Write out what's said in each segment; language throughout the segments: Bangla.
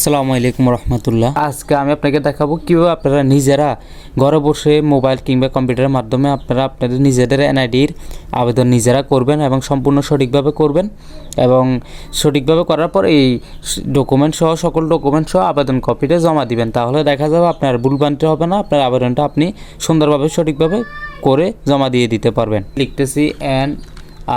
আসসালামু আলাইকুম রহমতুল্লাহ। আজকে আমি আপনাকে দেখাবো কীভাবে আপনারা নিজেরা ঘরে বসে মোবাইল কিংবা কম্পিউটারের মাধ্যমে আপনারা আপনাদের নিজেদের এনআইডির আবেদন নিজেরা করবেন এবং সম্পূর্ণ সঠিকভাবে করবেন এবং সঠিকভাবে করার পর এই ডকুমেন্ট সহ সকল ডকুমেন্ট সহ আবেদন কপিটা জমা দিবেন। তাহলে দেখা যাবে আপনার ভুলভ্রান্তি হবে না, আপনার আবেদনটা আপনি সুন্দরভাবে সঠিকভাবে করে জমা দিয়ে দিতে পারবেন। লিখতেছি এন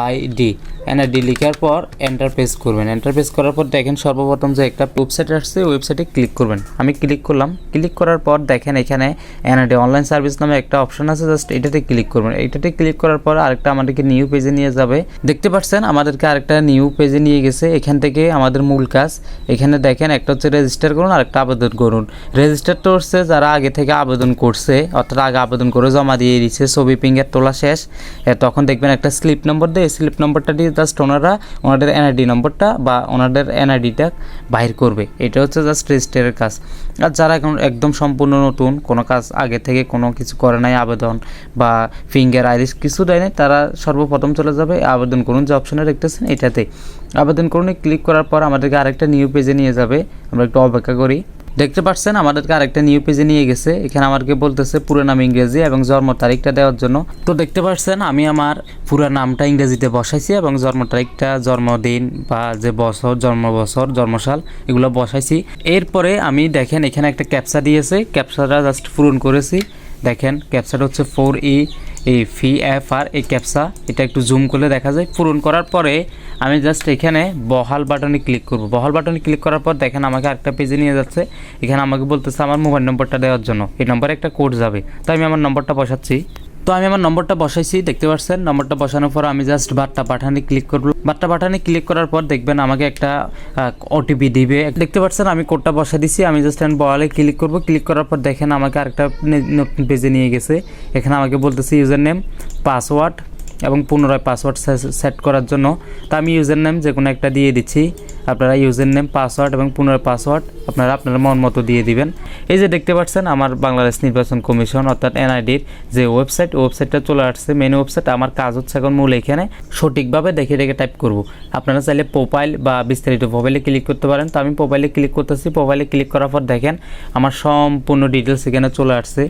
আইডি এনআইডি লেখার পর এন্টার প্রেস করবেন। এন্টার প্রেস করার পর দেখেন সর্বপ্রথম যে একটা ওয়েবসাইট আসছে ওয়েবসাইটে ক্লিক করবেন। আমি ক্লিক করলাম। ক্লিক করার পর দেখেন এখানে এনআইডি অনলাইন সার্ভিস নামে একটা অপশন আছে জাস্ট এটাতে ক্লিক করবেন। এটাতে ক্লিক করার পর আরেকটা আমাদেরকে নিউ পেজে নিয়ে যাবে। দেখতে পাচ্ছেন, আমাদেরকে আরেকটা নিউ পেজে নিয়ে গেছে। এখান থেকে আমাদের মূল কাজ। এখানে দেখেন একটা হচ্ছে রেজিস্টার করুন, আরেকটা আবেদন করুন। রেজিস্টারটা হচ্ছে যারা আগে থেকে আবেদন করছে, অর্থাৎ আগে আবেদন করে জমা দিয়ে দিচ্ছে ছবি পিঙ্গের তোলা শেষ। তখন দেখবেন একটা স্লিপ নম্বর দেয়। স্লিপ নম্বরটা দিয়ে জাস্ট ওনারা ওনাদের এনআইডি নম্বরটা বা ওনাদের এনআইডিটা বাইর করবে। এটা হচ্ছে জাস্ট রেজিস্টারের কাজ। আর যারা এখন একদম সম্পূর্ণ নতুন, কোনো কাজ আগে থেকে কোনো কিছু করে নাই, আবেদন বা ফিঙ্গার আইরিস কিছু দেয় নাই, তারা সর্বপ্রথম চলে যাবে, আবেদন করুন, যে অপশনে দেখতেছেন এটাতে আবেদন করুন ক্লিক করার পর আমাদেরকে আরেকটা নিউ পেজে নিয়ে যাবে। আমরা একটু অপেক্ষা করি। দেখতে পাচ্ছেন, আমাদেরকে আরেকটা নিউ পেজে নিয়ে গেছে। এখানে আমাকে বলতেছে পুরো নাম ইংরেজি এবং জন্ম তারিখটা দেওয়ার জন্য। তো দেখতে পাচ্ছেন, আমি আমার পুরো নামটা ইংরেজিতে বসাইছি এবং জন্ম তারিখটা, জন্মদিন বা যে বছর জন্ম বছর জন্মসাল, এগুলো বসাইছি। এরপরে আমি দেখেন, এখানে একটা ক্যাপসা দিয়েছে। ক্যাপসাটা জাস্ট পূরণ করেছি। দেখেন ক্যাপসাটা হচ্ছে ফোর ই এই ফি এফ আর এই ক্যাপসা এটা একটু জুম করলে দেখা যায় পূরণ করার পরে আমি জাস্ট এখানে বহাল বাটনে ক্লিক করব। বহাল বাটনে ক্লিক করার পর দেখেন আমাকে একটা পেজে নিয়ে যাচ্ছে। এখানে আমাকে বলতেছে আমার মোবাইল নম্বরটা দেওয়ার জন্য। এই নম্বরে একটা কোড যাবে। তাই আমি আমার নম্বরটা বসাচ্ছি। তো আমি আমার নম্বরটা বসাইছি, দেখতে পাচ্ছেন? নম্বরটা বসানোর পর আমি জাস্ট বার্তা পাঠানে ক্লিক করব। বার্তা পাঠানে ক্লিক করার পর দেখবেন আমাকে একটা ওটিপি দিবে। দেখতে পাচ্ছেন, আমি কোডটা বসা দিছি, আমি জাস্ট আমি বলে ক্লিক করব। ক্লিক করার পর দেখেন আমাকে আরেকটা নতুন পেজে নিয়ে গেছে। এখানে আমাকে বলতেছে ইউজার নেম পাসওয়ার্ড এবং পুনরায় পাসওয়ার্ড সেট করার জন্য। তা আমি ইউজার নেম যে কোনো একটা দিয়ে দিচ্ছি। আপনারা ইউজার নেম পাসওয়ার্ড এবং পুনরায় পাসওয়ার্ড আপনারা আপনার মন মতো দিয়ে দিবেন। এই যে দেখতে পাচ্ছেন আমার বাংলাদেশ নির্বাচন কমিশন অর্থাৎ এনআইডির যে ওয়েবসাইট ওয়েবসাইটটা চলে আসছে। মেন ওয়েবসাইট আমার কাজ হচ্ছে এখন মূল এখানে সঠিকভাবে দেখে দেখে টাইপ করব। আপনারা চাইলে প্রোফাইল বা বিস্তারিত প্রোফাইলে ক্লিক করতে পারেন। তো আমি প্রোফাইলে ক্লিক করতেছি। প্রোফাইলে ক্লিক করার পর দেখেন, আমার সম্পূর্ণ ডিটেলস এখানে চলে আসছে।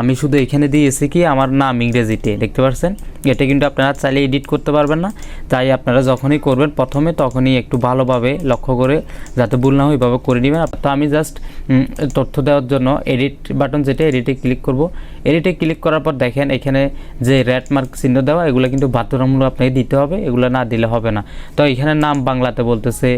আমি শুধু এখানে দিয়েছি কি? আমার নাম ইংরেজিতে। দেখতে পাচ্ছেন? এটা কিন্তু আপনারা চাইলে এডিট করতে পারবেন না। তাই আপনারা যখনই করবেন, প্রথমে তখনই একটু ভালোভাবে লক্ষ্য করে যাতে ভুল না হয় করে নেবেন। তো আমি জাস্ট তথ্য দেওয়ার জন্য এডিট বাটন যেটা এডিটে ক্লিক করব। এডিটে ক্লিক করার পর দেখেন এখানে যে রেড মার্ক চিহ্ন দেওয়া, এগুলো কিন্তু বাধ্যতামূলক আপনাকে দিতে হবে, এগুলো না দিলে হবে না। তো এখানে নাম বাংলাতে বলতেছে।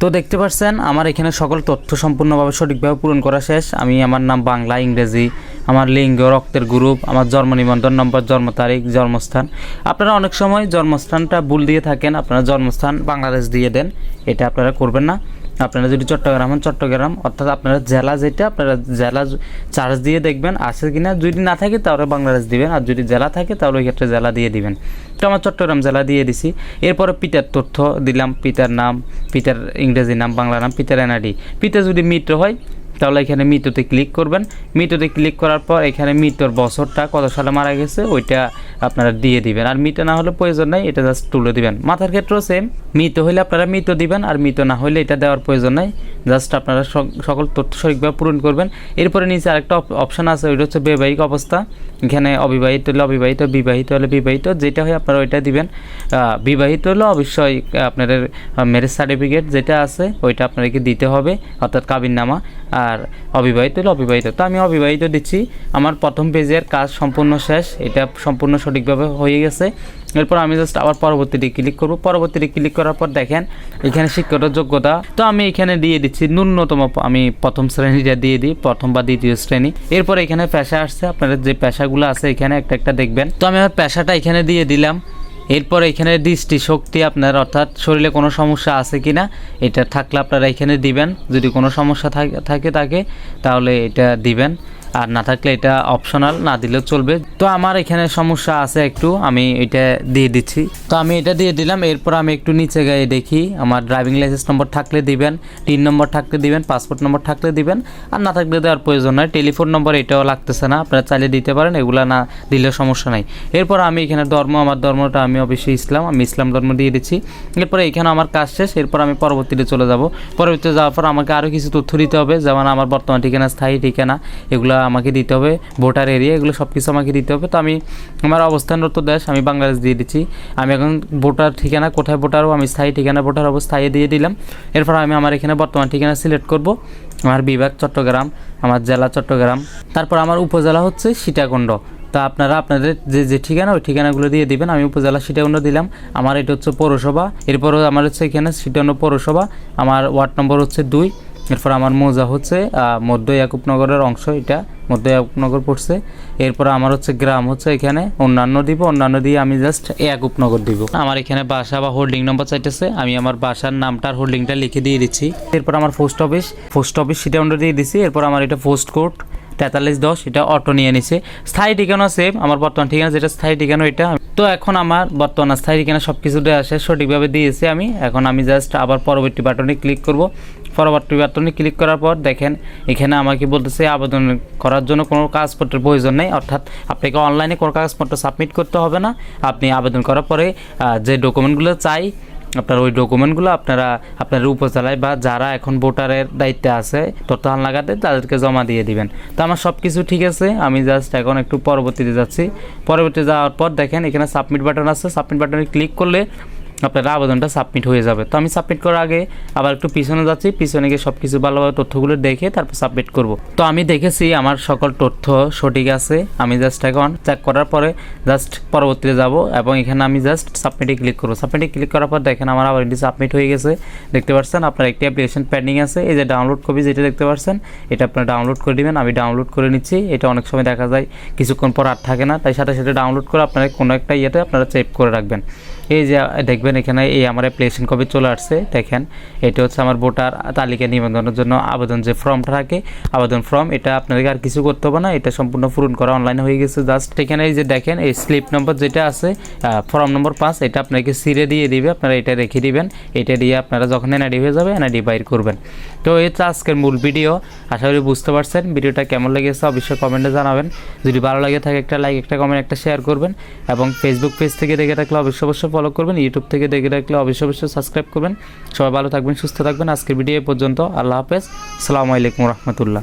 তো দেখতে পাচ্ছেন আমার এখানে সকল তথ্য সম্পূর্ণভাবে সঠিকভাবে পূরণ করা শেষ। আমি আমার নাম বাংলা, ইংরেজি আমার লিঙ্গ, রক্তের গ্রুপ, আমার জন্ম নিবন্ধন, নম্বর, জন্ম তারিখ, জন্মস্থান। আপনারা অনেক সময় জন্মস্থানটা ভুল দিয়ে থাকেন, আপনারা জন্মস্থান বাংলাদেশ দিয়ে দেন, এটা আপনারা করবেন না। আপনারা যদি চট্টগ্রাম হন, চট্টগ্রাম, অর্থাৎ আপনারা জেলা যেটা, আপনারা জেলা চার্জ দিয়ে দেখবেন, আছে কিনা, যদি না থাকে তাহলে বাংলাদেশ দিবেন, আর যদি জেলা থাকে তাহলে ওই ক্ষেত্রে জেলা দিয়ে দিবেন। তো আমার চট্টগ্রাম জেলা দিয়ে দিছি। এরপরে পিতার তথ্য দিলাম, পিতার নাম, পিতার ইংরেজি নাম, বাংলা নাম, পিতার এনআইডি। পিতা যদি মিত্র হয় তাহলে এখানে মৃত্যুতে ক্লিক করবেন। মৃত্যুতে ক্লিক করার পর এখানে মৃত্যুর বছরটা কত সালে মারা গেছে ওইটা আপনারা দিয়ে দিবেন। আর মৃত না হলে প্রয়োজন নাই, এটা জাস্ট তুলে দিবেন। মাথার ক্ষেত্রেও সেম মৃত হলে আপনারা মৃত দিবেন আর মৃত না হলে এটা দেওয়ার প্রয়োজন নাই। জাস্ট আপনারা সক- সকল তথ্য সঠিকভাবে পূরণ করবেন। এরপরে নিচে আরেকটা অপশন আছে, ওইটা হচ্ছে বৈবাহিক অবস্থা। এখানে অবিবাহিত হলে অবিবাহিত, বিবাহিত হলে বিবাহিত, যেটা হয় আপনারা ওইটা দিবেন। বিবাহিত হলে অবশ্যই আপনাদের ম্যারেজ সার্টিফিকেট যেটা আছে, ওইটা আপনাদেরকে দিতে হবে, অর্থাৎ কাবিননামা। আর অবিবাহিত হলে অবিবাহিত। তো আমি অবিবাহিত দিচ্ছি। আমার প্রথম পেজের কাজ সম্পূর্ণ শেষ। এটা সম্পূর্ণ সঠিকভাবে হয়ে গেছে। এরপর আমি জাস্ট আবার পরবর্তীতে ক্লিক করব। পরবর্তীতে ক্লিক করার পর দেখেন, এখানে শিক্ষাগত যোগ্যতা। তো আমি এখানে দিয়ে দিচ্ছি ন্যূনতম, আমি প্রথম শ্রেণীটা দিয়ে দিই, প্রথম বা দ্বিতীয় শ্রেণি। এরপর এখানে পেশা আসছে। আপনাদের যে পেশাগুলো আছে এখানে একটা একটা দেখবেন। তো আমি আমার পেশাটা এখানে দিয়ে দিলাম। এরপর এখানে দৃষ্টি শক্তি আপনার, অর্থাৎ শরীরে কোনো সমস্যা আছে কি না এটা থাকলে আপনারা এখানে দিবেন। যদি কোনো সমস্যা থাকে তাকে, তাহলে এটা দিবেন। আর না থাকলে এটা অপশনাল না দিলেও চলবে। তো আমার এখানে সমস্যা আছে একটু, আমি এটা দিয়ে দিচ্ছি। তো আমি এটা দিয়ে দিলাম, এরপর আমি একটু নিচে গিয়ে দেখি, আমার ড্রাইভিং লাইসেন্স নম্বর থাকলে দিবেন তিন নম্বর থাকলে দিবেন পাসপোর্ট নম্বর থাকলে দিবেন, আর না থাকলে দেওয়ার প্রয়োজন নয় টেলিফোন নম্বর এটাও লাগতেছে না, আপনারা চাইলে দিতে পারেন, এগুলা না দিলে সমস্যা নাই। এরপর আমি এখানে ধর্ম, আমার ধর্মটা আমি অবশ্যই ইসলাম, আমি ইসলাম ধর্ম দিয়ে দিচ্ছি। এরপর এখানে আমার কাজ শেষ, এরপর আমি পরবর্তীতে চলে যাব। পরবর্তীতে যাওয়ার পর আমাকে আরও কিছু তথ্য দিতে হবে, যেমন আমার বর্তমান ঠিকানা, স্থায়ী ঠিকানা, এগুলো আমাকে দিতে হবে, ভোটার এরিয়া এগুলো সব কিছু আমাকে দিতে হবে। তো আমি, আমার অবস্থানরত দেশ, আমি বাংলাদেশ দিয়ে দিচ্ছি। আমি এখন ভোটার ঠিকানা, কোথায় ভোটারও আমি স্থায়ী ঠিকানা ভোটার হব, স্থায়ী দিয়ে দিলাম। এরপর আমি আমার এখানে বর্তমান ঠিকানা সিলেক্ট করব। আমার বিভাগ চট্টগ্রাম, আমার জেলা চট্টগ্রাম। তারপর আমার উপজেলা হচ্ছে সীতাকুণ্ড। তা আপনারা, আপনাদের যে যে ঠিকানা, ওই ঠিকানাগুলো দিয়ে দিবেন। আমি উপজেলা সীতাকুণ্ড দিলাম। আমার এটা হচ্ছে পৌরসভা। এরপরও আমার হচ্ছে এখানে সীতাকুণ্ড পৌরসভা। আমার ওয়ার্ড নম্বর হচ্ছে দুই। এরপর আমার মোজা হচ্ছে মধ্য ইয়াকুবনগরের অংশ, এটা মধ্য ইয়াকুবনগর পড়ছে। এরপর আমার হচ্ছে গ্রাম হচ্ছে এখানে, অন্যান্য দিব, অন্যান্য দিয়ে আমি জাস্ট ইয়াকুবনগর দিব। আমার এখানে বাসা বা হোল্ডিং নম্বর চাইতেছে, আমি আমার বাসার নামটার হোল্ডিংটা লিখে দিয়ে দিচ্ছি। এরপর আমার পোস্ট অফিস পোস্ট অফিস সেটা দিয়ে দিচ্ছি এরপর আমার এটা পোস্ট কোড। তেতাল্লিশ দশ, এটা অটো নিয়ে নিছে। স্থায়ী ঠিকানা সেম আমার বর্তমান ঠিকানা যেটা স্থায়ী ঠিকানা এটা তো এখন আমার বর্তমান স্থায়ী ঠিকানা সব কিছু দেওয়া শেষ সঠিকভাবে দিয়েছে আমি। এখন আমি জাস্ট আবার পরবর্তী বাটনে ক্লিক করব। পরবর্তী বাটনে ক্লিক করার পর দেখেন, এখানে আমাকে বলতেছে আবেদন করার জন্য কোনো কাগজপত্রের প্রয়োজন নেই। অর্থাৎ আপনাকে অনলাইনে কোনো কাগজপত্র সাবমিট করতে হবে না। আপনি আবেদন করার পরে যে ডকুমেন্টগুলো চাই আপনার ওই ডকুমেন্টগুলো আপনারা আপনার উপজেলায় বা যারা এখন ভোটারের দায়িত্বে আছে তথ্য লাগাতে তাদেরকে জমা দিয়ে দিবেন। তো আমার সব কিছু ঠিক আছে, আমি জাস্ট এখন একটু পরবর্তীতে যাচ্ছি। পরবর্তীতে যাওয়ার পর দেখেন এখানে সাবমিট বাটন আছে সাবমিট বাটনে ক্লিক করলে আপনার আবেদনটা সাবমিট হয়ে যাবে। তো আমি সাবমিট করার আগে আবার একটু পিছনে যাচ্ছি, পিছনে গিয়ে সব কিছু ভালোভাবে তথ্যগুলো দেখে তারপর সাবমিট করব। তো আমি দেখেছি আমার সকল তথ্য সঠিক আছে, আমি জাস্ট এখন চেক করার পরে জাস্ট পরবর্তীতে যাব এবং এখানে আমি জাস্ট সাবমিটে ক্লিক করব। সাবমিটে ক্লিক করার পর দেখেন আমার আবার এটি সাবমিট হয়ে গেছে। দেখতে পাচ্ছেন আপনার একটি অ্যাপ্লিকেশন পেন্ডিং আছে, এই যে ডাউনলোড কপি যেটা দেখতে পাচ্ছেন, এটা আপনারা ডাউনলোড করে দিবেন, আমি ডাউনলোড করে নিচ্ছি। এটা অনেক সময় দেখা যায় কিছুক্ষণ পর আর থাকে না, তাই সাথে সাথে ডাউনলোড করে আপনারা কোনো একটা ইয়েতে আপনারা সেভ করে রাখবেন। এই যে দেখবেন এখানে এই আমার অ্যাপ্লিকেশন কপি চলে আসছে। দেখেন, এটা হচ্ছে আমার ভোটার তালিকা নিবন্ধনের জন্য আবেদন যে ফর্মটা থাকে, আবেদন ফর্ম, এটা আপনাদেরকে আর কিছু করতে হবে না, এটা সম্পূর্ণ পূরণ করা অনলাইনে হয়ে গেছে। জাস্ট এখানে এই যে দেখেন, এই স্লিপ নম্বর যেটা আছে ফর্ম নম্বর পাঁচ, এটা আপনাকে সিরে দিয়ে দিবে, আপনারা এটা রেখে দিবেন। এটা দিয়ে আপনারা যখন এনআইডি হয়ে যাবে এনআইডি বাইর করবেন। তো এই হচ্ছে আজকের মূল ভিডিও আশা করি বুঝতে পারছেন ভিডিওটা কেমন লেগেছে, অবশ্যই কমেন্টে জানাবেন। যদি ভালো লাগে থাকে একটা লাইক একটা কমেন্ট একটা শেয়ার করবেন। এবং ফেসবুক পেজ থেকে দেখে থাকলে অবশ্যই অবশ্যই ফলো করবেন ইউটিউব থেকে দেখে রাখলে অবশ্যই অবশ্যই সাবস্ক্রাইব করবেন। সবাই ভালো থাকবেন, সুস্থ থাকবেন। আজকের ভিডিও পর্যন্ত আল্লাহ হাফেজ। আসসালামু আলাইকুম রহমতুল্লাহ।